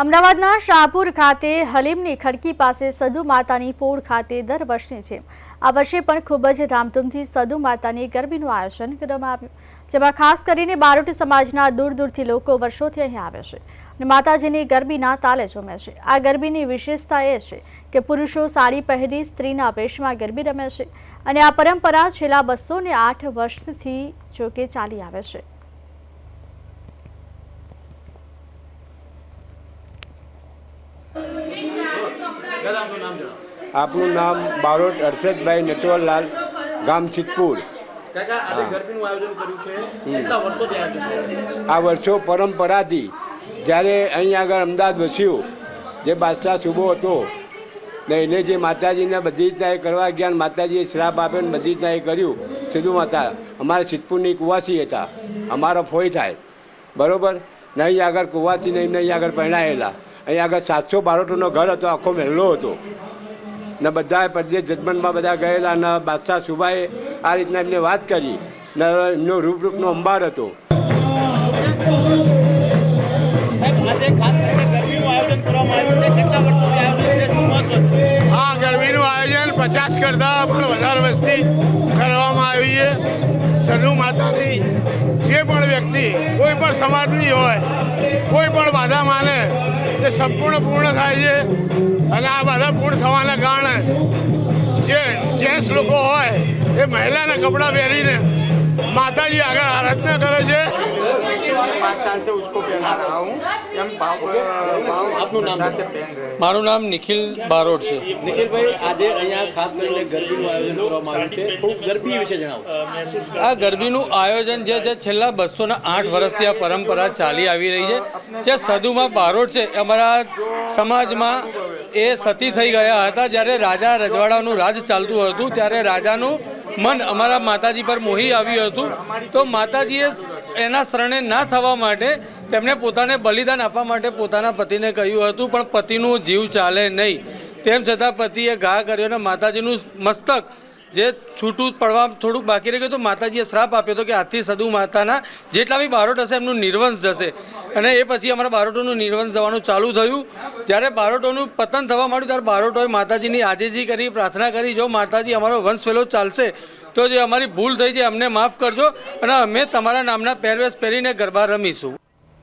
અમદાવાદના શાહપુર ખાતે હલીમની ખડકી પાસે સદુ માતાની પોળ ખાતે દર વર્ષની જેમ આ વર્ષે પણ ખૂબ જ ધામધૂમથી સદુ માતાની ગરબીનું આયોજન કરવામાં આવ્યું. જેમાં ખાસ કરીને બારોટી સમાજના દૂર દૂરથી લોકો વર્ષોથી અહીં આવે છે અને માતાજીની ગરબીના તાલે જમે છે. આ ગરબીની વિશેષતા એ છે કે પુરુષો સાડી પહેરી સ્ત્રીના વેશમાં ગરબી રમે છે અને આ પરંપરા છેલ્લા બસો આઠ વર્ષથી જોકે ચાલી આવે છે. આપનું નામ બારોટ હર્ષદભાઈ નટવરલાલ ગામ સિદ્ધપુર? આ વર્ષો પરંપરાથી જ્યારે અહીં આગળ અમદાવાદ વસ્યું જે બાદશાહ સુબો હતો ને એને જે માતાજીને બધી રીતના એ કરવા ગયા માતાજીએ શ્રાપ આપ્યો ને બધી રીતના એ કર્યું. સીધું માતા અમારા સિદ્ધપુરની કુવાસી હતા. અમારો ફોઈ થાય. બરોબર? નહીં આગળ કુવાસી નહીં નહીં આગળ પરણાયેલા અહીં આગળ સાતસો બારોટોનો ઘર હતો, આખો મહેલો હતો. ને બધા પરદેશ જજમેન્ટમાં બધા ગયેલા ને બાદશાહ સુભાએ આ રીતના એમને વાત કરી ને એમનો રૂપરૂપનો અંબાર હતો. હા ગરબીનું આયોજન પચાસ કરતાં પણ વધારે વસ્તી કરવામાં આવી છે. સનુ માતાની જે પણ વ્યક્તિ કોઈ પણ સમાજની હોય, કોઈ પણ બાધા માને તે સંપૂર્ણ પૂર્ણ થાય છે. અને આ બધા પૂર્ણ થવાના કારણે જે જેન્ટ્સ લોકો હોય, એ મહિલાના કપડાં પહેરીને માતાજી આગળ આરાધના કરે છે. આપનું નામ મારું નામ નિખિલ બારોટ છે નિખિલભાઈ આજે અહીંયા ખાસ કરીને ગરબીનું આયોજન કરવામાં આવ્યું છે થોડુંક ગરબી વિશે જણાવો આ ગરબીનું આયોજન જે છે છેલ્લા બસો આઠ વર્ષથી આ પરંપરા ચાલી આવી રહી છે. જે સદુમાં બારોટ છે અમારા સમાજમાં એ સતી થઈ ગયા હતા. જ્યારે રાજા રજવાડાનું રાજ ચાલતું હતું ત્યારે રાજાનું મન અમારા માતાજી પર મોહી આવ્યું હતું. તો માતાજીએ એના શરણે ના થવા માટે તેમણે પોતાને બલિદાન આપવા માટે પોતાના પતિને કહ્યું હતું, પણ પતિનું જીવ ચાલે નહીં. તેમ છતાં પતિએ ઘા કર્યો અને માતાજીનું મસ્તક જે છૂટું પડવા થોડુંક બાકી રહી ગયું તો માતાજીએ શ્રાપ આપ્યો હતો કે આજથી સદુ માતાના જેટલા બી બારોટ હશે, એમનું નિર્વંશ જશે. અને એ પછી અમારા બારોટોનું નિર્વંશ જવાનું ચાલુ થયું. જ્યારે બારોટોનું પતન થવા માંડ્યું, ત્યારે બારોટોએ માતાજીની આજીજી કરી, પ્રાર્થના કરી, જો માતાજી અમારો વંશ ફેલો ચાલશે, તો જે અમારી ભૂલ થઈ છે, અમને માફ કરજો. અને અમે તમારા નામના પહેરવેશ પહેરીને ગરબા રમીશું.